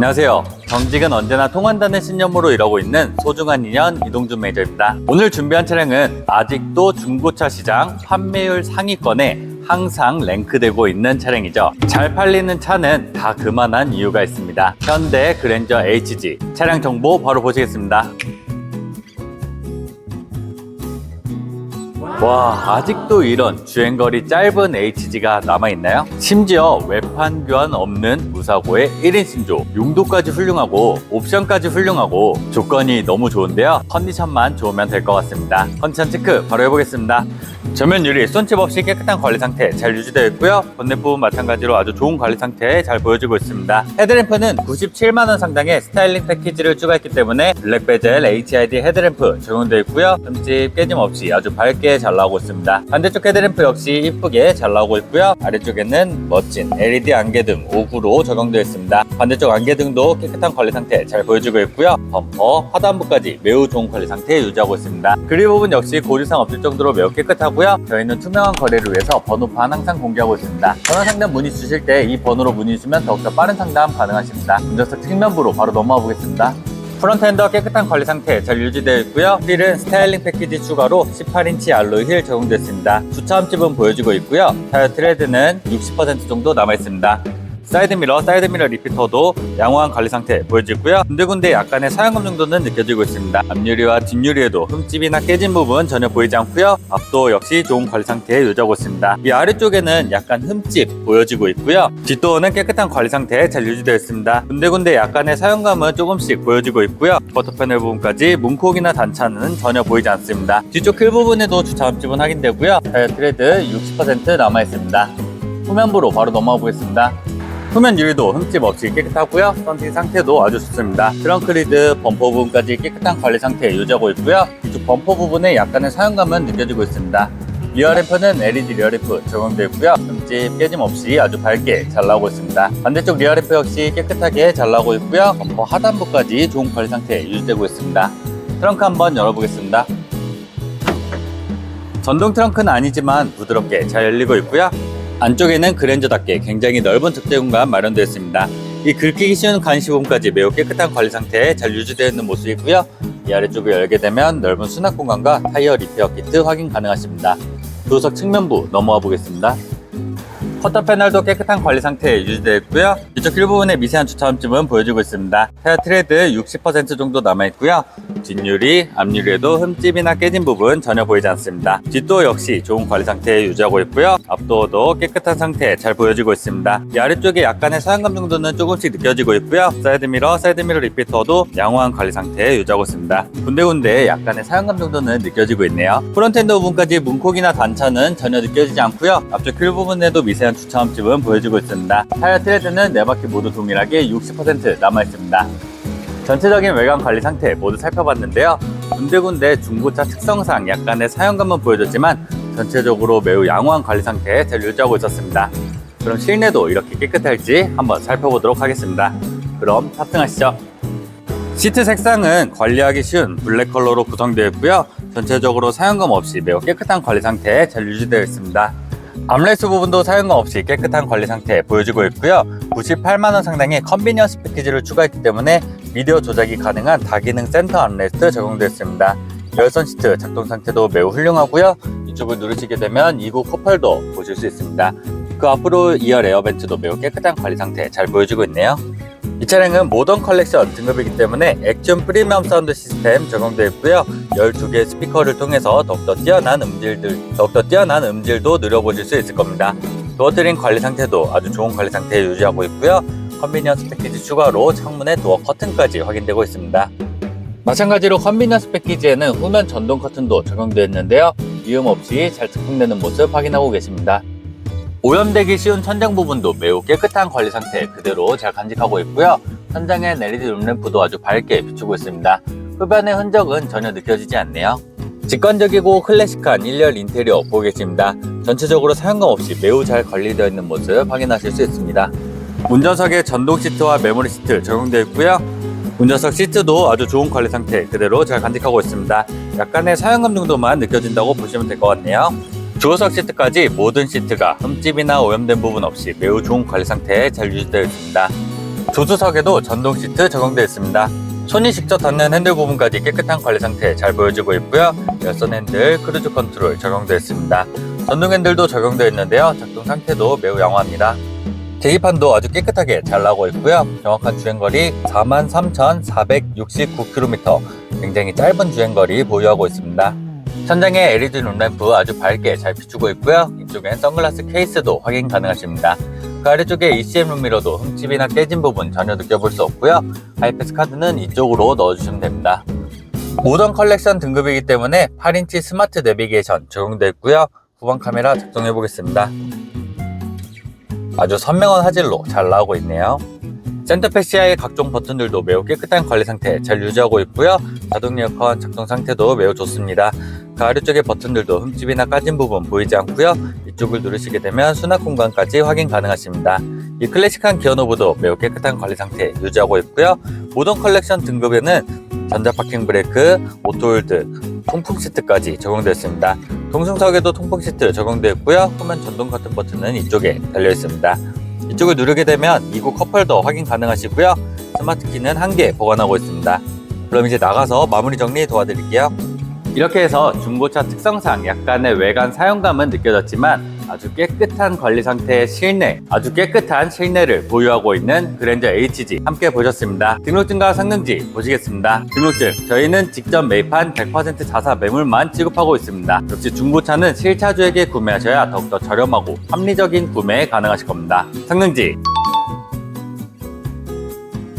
안녕하세요. 정직은 언제나 통한다는 신념으로 일하고 있는 소중한 인연 이동준 매니저입니다. 오늘 준비한 차량은 아직도 중고차 시장 판매율 상위권에 항상 랭크되고 있는 차량이죠. 잘 팔리는 차는 다 그만한 이유가 있습니다. 현대 그랜저 HG 차량 정보 바로 보시겠습니다. 와 아직도 이런 주행거리 짧은 HG가 남아있나요? 심지어 외판 교환 없는 무사고의 1인 신조 용도까지 훌륭하고 옵션까지 훌륭하고 조건이 너무 좋은데요. 컨디션만 좋으면 될 것 같습니다. 컨디션 체크 바로 해보겠습니다 전면 유리 손집 없이 깨끗한 관리 상태 잘 유지되어 있고요. 본넷 부분 마찬가지로 아주 좋은 관리 상태 잘 보여주고 있습니다. 헤드램프는 97만원 상당의 스타일링 패키지를 추가했기 때문에 블랙 베젤 HID 헤드램프 적용되어 있고요. 흠집 깨짐 없이 아주 밝게 잘 나오고 있습니다. 반대쪽 헤드램프 역시 이쁘게 잘 나오고 있고요. 아래쪽에는 멋진 LED 안개등 5구로 적용되어 있습니다. 반대쪽 안개등도 깨끗한 관리 상태 잘 보여주고 있고요. 범퍼 하단부까지 매우 좋은 관리 상태 유지하고 있습니다. 그릴 부분 역시 고리상 없을 정도로 매우 깨끗하고 요 저희는 투명한 거래를 위해서 번호판 항상 공개하고 있습니다 전화 상담 문의 주실 때 이 번호로 문의 주시면 더욱더 빠른 상담 가능하십니다 운전석 측면부로 바로 넘어가 보겠습니다 프론트 엔더 깨끗한 관리 상태 잘 유지되어 있고요. 휠은 스타일링 패키지 추가로 18인치 알로이 휠 적용됐습니다. 주차 흠집은 보여지고 있고요. 타이어 트레드는 60% 정도 남아 있습니다. 사이드미러, 사이드미러 리피터도 양호한 관리 상태 보여지고요. 군데군데 약간의 사용감 정도는 느껴지고 있습니다. 앞유리와 뒷유리에도 흠집이나 깨진 부분 전혀 보이지 않고요. 앞도 역시 좋은 관리 상태에 유지하고 있습니다. 이 아래쪽에는 약간 흠집 보여지고 있고요. 뒷도어는 깨끗한 관리 상태 잘 유지되어 있습니다. 군데군데 약간의 사용감은 조금씩 보여지고 있고요. 버터 패널 부분까지 문콕이나 단차는 전혀 보이지 않습니다. 뒤쪽 휠 부분에도 주차 흠집은 확인되고요. 타이어 트레드 60% 남아 있습니다. 후면부로 바로 넘어가 보겠습니다. 후면 유리도 흠집 없이 깨끗하고요. 썬팅 상태도 아주 좋습니다. 트렁크 리드, 범퍼 부분까지 깨끗한 관리 상태 유지하고 있고요. 이쪽 범퍼 부분에 약간의 사용감은 느껴지고 있습니다. 리어 램프는 LED 리어 램프 적용되어 있고요. 흠집 깨짐 없이 아주 밝게 잘 나오고 있습니다. 반대쪽 리어 램프 역시 깨끗하게 잘 나오고 있고요. 범퍼 하단부까지 좋은 관리 상태 유지되고 있습니다. 트렁크 한번 열어보겠습니다. 전동 트렁크는 아니지만 부드럽게 잘 열리고 있고요. 안쪽에는 그랜저답게 굉장히 넓은 적재 공간 마련되어 있습니다. 이 긁히기 쉬운 간시 부분까지 매우 깨끗한 관리 상태에 잘 유지되어 있는 모습이고요. 이 아래쪽을 열게 되면 넓은 수납 공간과 타이어 리페어 키트 확인 가능하십니다. 도석 측면부 넘어와 보겠습니다. 커터 패널도 깨끗한 관리 상태에 유지되어 있고요. 이쪽 휠 부분에 미세한 주차 흠집은 보여지고 있습니다. 타이어 트레드 60% 정도 남아 있고요. 뒷유리, 앞유리에도 흠집이나 깨진 부분 전혀 보이지 않습니다. 뒷도 역시 좋은 관리 상태에 유지하고 있고요. 앞도어도 깨끗한 상태 잘 보여지고 있습니다. 이 아래쪽에 약간의 사용감 정도는 조금씩 느껴지고 있고요. 사이드미러, 사이드미러 리피터도 양호한 관리 상태에 유지하고 있습니다. 군데군데 약간의 사용감 정도는 느껴지고 있네요. 프론트엔드 부분까지 문콕이나 단차는 전혀 느껴지지 않고요. 앞쪽 휠 부분에도 미세한 주차 흠집은 보여지고 있습니다. 타이어 트레드는 네 바퀴 모두 동일하게 60% 남아 있습니다. 전체적인 외관 관리 상태 모두 살펴봤는데요. 군데군데 중고차 특성상 약간의 사용감은 보여줬지만 전체적으로 매우 양호한 관리 상태 잘 유지하고 있었습니다. 그럼 실내도 이렇게 깨끗할지 한번 살펴보도록 하겠습니다. 그럼 탑승하시죠. 시트 색상은 관리하기 쉬운 블랙 컬러로 구성되어 있고요. 전체적으로 사용감 없이 매우 깨끗한 관리 상태에 잘 유지되어 있습니다. 암레스 부분도 사용감 없이 깨끗한 관리 상태 보여지고 있고요. 98만원 상당의 컨비니언스 패키지를 추가했기 때문에 미디어 조작이 가능한 다기능 센터 암레스트 적용되어 있습니다. 열선 시트 작동 상태도 매우 훌륭하고요. 이쪽을 누르시게 되면 2구 컵홀더 보실 수 있습니다. 그 앞으로 2열 에어벤트도 매우 깨끗한 관리 상태 잘 보여주고 있네요. 이 차량은 모던 컬렉션 등급이기 때문에 액션 프리미엄 사운드 시스템 적용되어 있고요. 12개의 스피커를 통해서 더욱더 뛰어난 음질들, 더욱더 뛰어난 음질도 누려보실 수 있을 겁니다. 도어 트림 관리 상태도 아주 좋은 관리 상태에 유지하고 있고요. 컨비니언스 패키지 추가로 창문에 도어 커튼까지 확인되고 있습니다. 마찬가지로 컨비니언스 패키지에는 후면 전동 커튼도 적용되어 있는데요. 이음 없이 잘 특징되는 모습 확인하고 계십니다. 오염되기 쉬운 천장 부분도 매우 깨끗한 관리 상태 그대로 잘 간직하고 있고요. 천장에 LED 룸램프도 아주 밝게 비추고 있습니다. 흡연의 흔적은 전혀 느껴지지 않네요. 직관적이고 클래식한 1열 인테리어 보고 계십니다. 전체적으로 사용감 없이 매우 잘 관리되어 있는 모습 확인하실 수 있습니다. 운전석에 전동 시트와 메모리 시트 적용되어 있고요. 운전석 시트도 아주 좋은 관리 상태 그대로 잘 간직하고 있습니다. 약간의 사용감 정도만 느껴진다고 보시면 될 것 같네요. 주호석 시트까지 모든 시트가 흠집이나 오염된 부분 없이 매우 좋은 관리 상태에 잘 유지되어 있습니다. 조수석에도 전동 시트 적용되어 있습니다. 손이 직접 닿는 핸들 부분까지 깨끗한 관리 상태 잘 보여지고 있고요. 열선 핸들, 크루즈 컨트롤 적용되어 있습니다. 전동 핸들도 적용되어 있는데요. 작동 상태도 매우 양호합니다. 계기판도 아주 깨끗하게 잘 나오고 있고요. 정확한 주행거리 43,469km. 굉장히 짧은 주행거리 보유하고 있습니다. 천장에 LED 룸램프 아주 밝게 잘 비추고 있고요. 이쪽엔 선글라스 케이스도 확인 가능하십니다. 그 아래쪽에 ECM 룸미러도 흠집이나 깨진 부분 전혀 느껴볼 수 없고요. 하이패스 카드는 이쪽으로 넣어주시면 됩니다. 모던 컬렉션 등급이기 때문에 8인치 스마트 내비게이션 적용되어 있고요. 후방 카메라 작동해 보겠습니다. 아주 선명한 화질로 잘 나오고 있네요. 센터페 시야의 각종 버튼들도 매우 깨끗한 관리 상태 잘 유지하고 있고요. 자동 에어컨 작동 상태도 매우 좋습니다. 그 아래쪽의 버튼들도 흠집이나 까진 부분 보이지 않고요. 이쪽을 누르시게 되면 수납 공간까지 확인 가능하십니다. 이 클래식한 기어 노브도 매우 깨끗한 관리 상태 유지하고 있고요. 모던 컬렉션 등급에는 전자 파킹 브레이크, 오토홀드, 통풍 시트까지 적용되어 있습니다. 동승석에도 통풍 시트 적용되어 있고요. 후면 전동 커튼 버튼은 이쪽에 달려 있습니다. 이쪽을 누르게 되면 2구 컵홀더 확인 가능하시고요. 스마트 키는 한 개 보관하고 있습니다. 그럼 이제 나가서 마무리 정리 도와드릴게요. 이렇게 해서 중고차 특성상 약간의 외관 사용감은 느껴졌지만 아주 깨끗한 관리 상태의 실내, 아주 깨끗한 실내를 보유하고 있는 그랜저 HG 함께 보셨습니다. 등록증과 성능지 보시겠습니다. 등록증, 저희는 직접 매입한 100% 자사 매물만 취급하고 있습니다. 역시 중고차는 실차주에게 구매하셔야 더욱더 저렴하고 합리적인 구매 가능하실 겁니다. 성능지,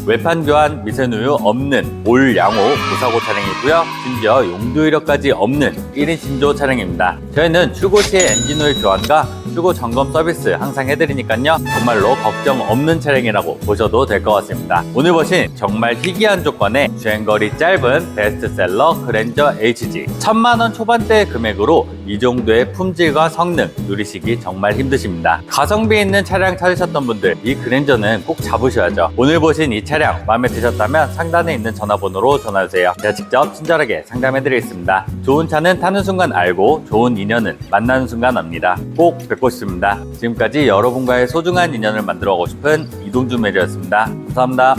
외판 교환 미세누유 없는 올 양호 무사고 차량이고요. 심지어 용도 이력까지 없는 1인 신조 차량입니다. 저희는 출고 시에 엔진오일 교환과 출고 점검 서비스 항상 해드리니까요. 정말로 걱정 없는 차량이라고 보셔도 될 것 같습니다. 오늘 보신 정말 희귀한 조건의 주행거리 짧은 베스트셀러 그랜저 HG 천만원 초반대 금액으로 이 정도의 품질과 성능 누리시기 정말 힘드십니다. 가성비 있는 차량 찾으셨던 분들 이 그랜저는 꼭 잡으셔야죠. 오늘 보신 이 차량 마음에 드셨다면 상단에 있는 전화번호로 전화주세요. 제가 직접 친절하게 상담해드리겠습니다. 좋은 차는 타는 순간 알고 좋은 인연은 만나는 순간 압니다. 꼭 뵙고 싶습니다. 지금까지 여러분과의 소중한 인연을 만들어가고 싶은 이동준 매니저였습니다. 감사합니다.